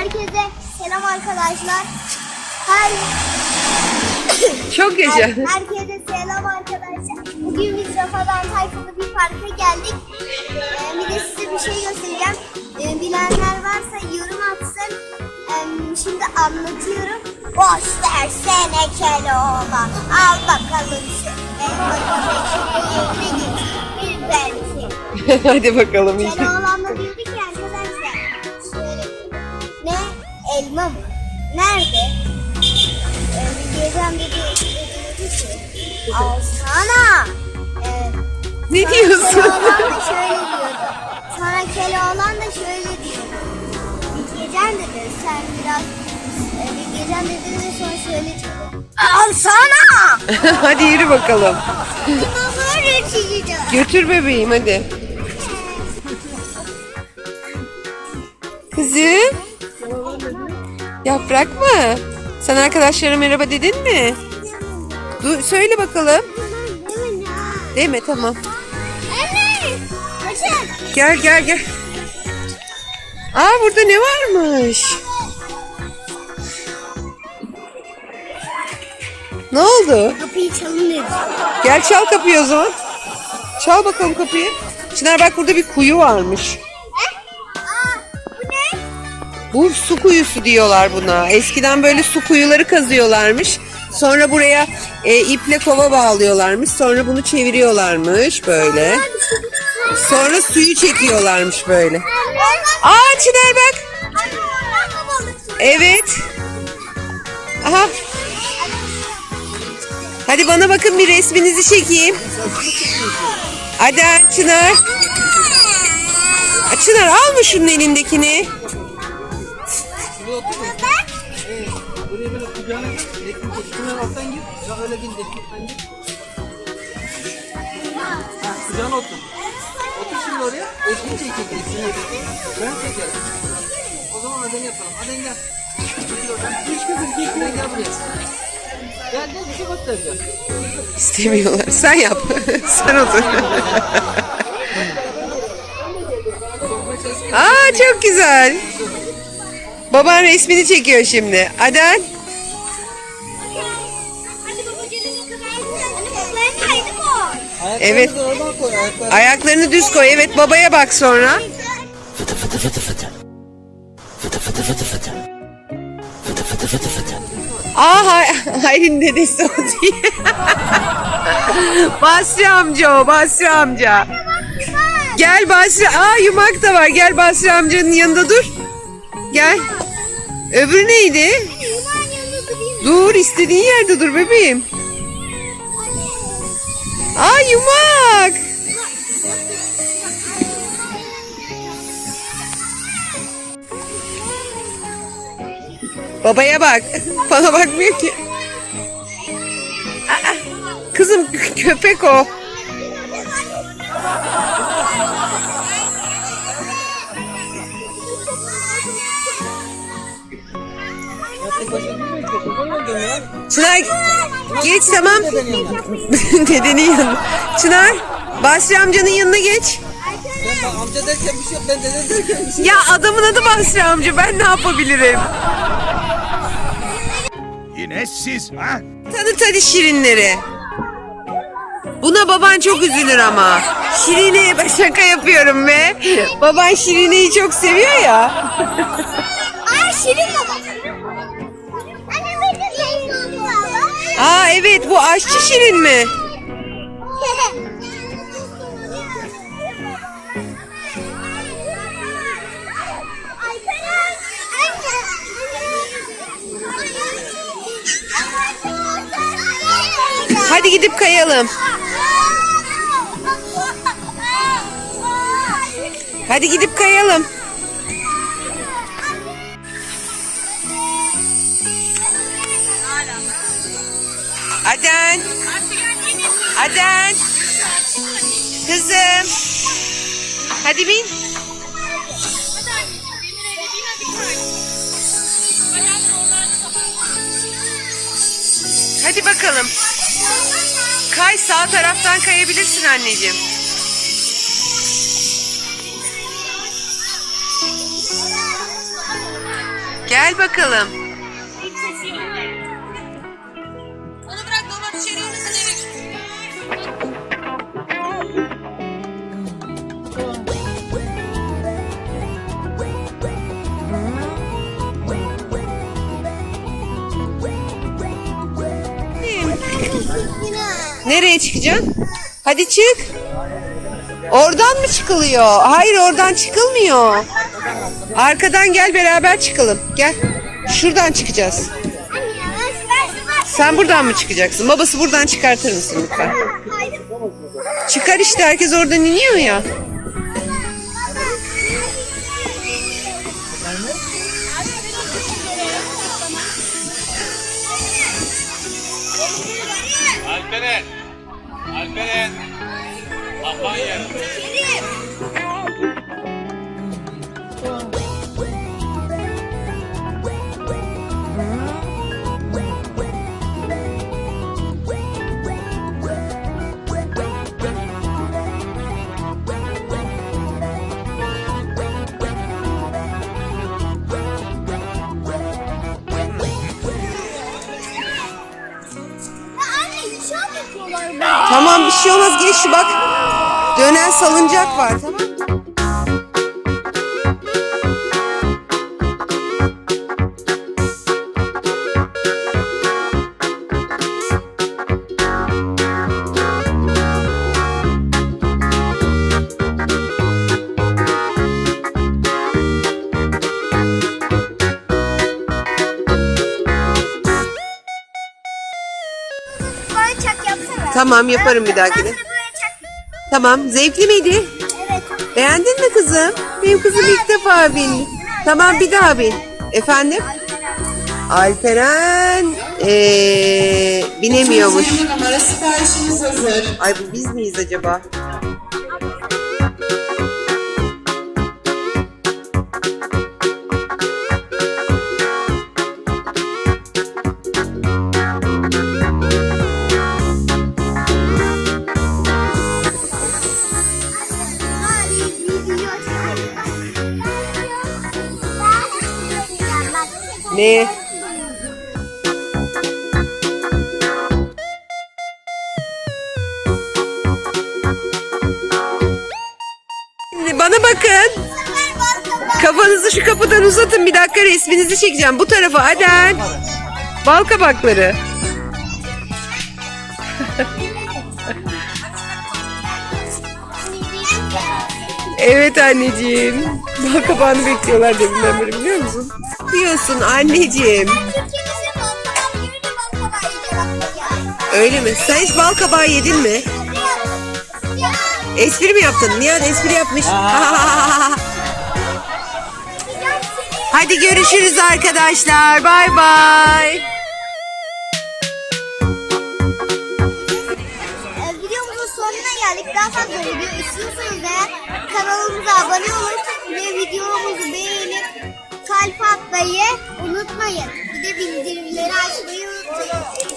Herkese selam arkadaşlar. Her, Çok yaşa. her- herkese selam arkadaşlar. Bugün biz Rafadan Tayfun'u bir parka geldik. Ee, bir de size bir şey göstereceğim. Ee, bilenler varsa yorum atsın. Ee, şimdi anlatıyorum. Boş versene Keloğlan. Al bakalım şu belki. Hadi bakalım. Keloğlan Elma mı? Nerede? Ee, bir gecem dedi. dedi ki, Alsana. Ee, Ne sonra diyorsun? Keloğlan da şöyle diyordu. Sonra Keloğlan da şöyle diyordu. Bir gecem dedi sen biraz e, bir gecem dedi ve sonra şöyle diyordu. Alsana. hadi yürü bakalım. Götür bebeğim hadi. Kızım. Yaprak mı? Sen arkadaşlara merhaba dedin mi? Dur, söyle bakalım. Deme tamam. Anne. Açın. Gel gel gel. Aa burada ne varmış? Ne oldu? Kapıyı çalın. Gel çal kapıyı o zaman. Çal bakalım kapıyı. Çınar bak burada bir kuyu varmış. Bu su kuyusu diyorlar buna. Eskiden böyle su kuyuları kazıyorlarmış. Sonra buraya e, iple kova bağlıyorlarmış. Sonra bunu çeviriyorlarmış böyle. Sonra suyu çekiyorlarmış böyle. Aa Çınar bak. Evet. Aha. Hadi bana bakın bir resminizi çekeyim. Hadi Çınar. Çınar alma şunun elindekini. Buraya böyle kucağına gir. Çek. Şunları alttan gir. Ya öyle gir. Resimden gir. Ha, kucağına otur. Otur şimdi oraya. Resmi çekecek. Resmi Ben çekerim. O zaman aden yapalım. Aden gel. Geç kızım. Gel buraya. Gel gel bir şey göstereceğim. İstemiyorlar. Sen yap. Sen otur. Aa çok güzel. Baban resmini çekiyor şimdi. Ayaklarını Evet. da oradan koy. Ayaklarını. Ayaklarını düz koy. Evet babaya bak sonra. Fıtı fıtı fıtı fıtı. Fıtı fıtı fıtı fıtı. Fıtı fıtı fıtı fıtı. Aa hay Hayri'nin dedesi o diye. Basri amca o Basri amca. Gel Basri. Aa yumak da var. Gel Basri amcanın yanında dur. Gel. Öbürü neydi? Dur istediğin yerde dur bebeğim. Aa yumak. Babaya bak. Bana bakmıyor ki. Aa, kızım kö- köpek o. Çınar geç tamam. Dedenin yanına. Çınar Basri amcanın yanına geç. Ben amca derken bir şey yok. Ben dede derken bir şey Ya adamın adı Basri amca ben ne yapabilirim? Yine siz ha? Tanıt hadi şirinleri. Buna baban çok üzülür ama. Şirine'ye ben şaka yapıyorum be. Baban Şirine'yi çok seviyor ya. Aa Şirin baba. Aa evet bu aşçı Şirin mi? Hadi gidip kayalım. Hadi gidip kayalım. Aden. Aden. Kızım. Hadi bin. Hadi bakalım. Kay sağ taraftan kayabilirsin anneciğim. Gel bakalım. Nereye çıkacaksın? Hadi çık. Oradan mı çıkılıyor? Hayır oradan çıkılmıyor. Arkadan gel beraber çıkalım. Gel. Şuradan çıkacağız. Sen buradan mı çıkacaksın? Babası buradan çıkartır mısın lütfen? Çıkar işte herkes oradan iniyor ya. Alperen. Aferin. Aferin. Aferin. Bir şey olmaz geç şu bak. Dönen salıncak var tamam Bana Tamam, yaparım bir dahakine. Tamam zevkli miydi? Evet. Beğendin mi kızım? Benim kızım ilk defa bin. Tamam bir daha bin. Efendim? Alperen ee, binemiyormuş. numara siparişiniz hazır. Ay bu biz miyiz acaba? Ne? Şimdi Bana bakın. Kafanızı şu kapıdan uzatın bir dakika resminizi çekeceğim. Bu tarafa Aden. Bal kabakları. Evet anneciğim. Bal kabağını bekliyorlar deminden beri biliyor musun? Diyorsun anneciğim. Öyle mi? Sen hiç bal kabağı yedin mi? Espri mi yaptın? Nihat espri yapmış. Hadi görüşürüz arkadaşlar. Bay bay. Ee, Videomuzun sonuna geldik. Daha fazla video istiyorsanız eğer kanalımıza abone olup kalp atmayı unutmayın. Bir de bildirimleri açmayı unutmayın.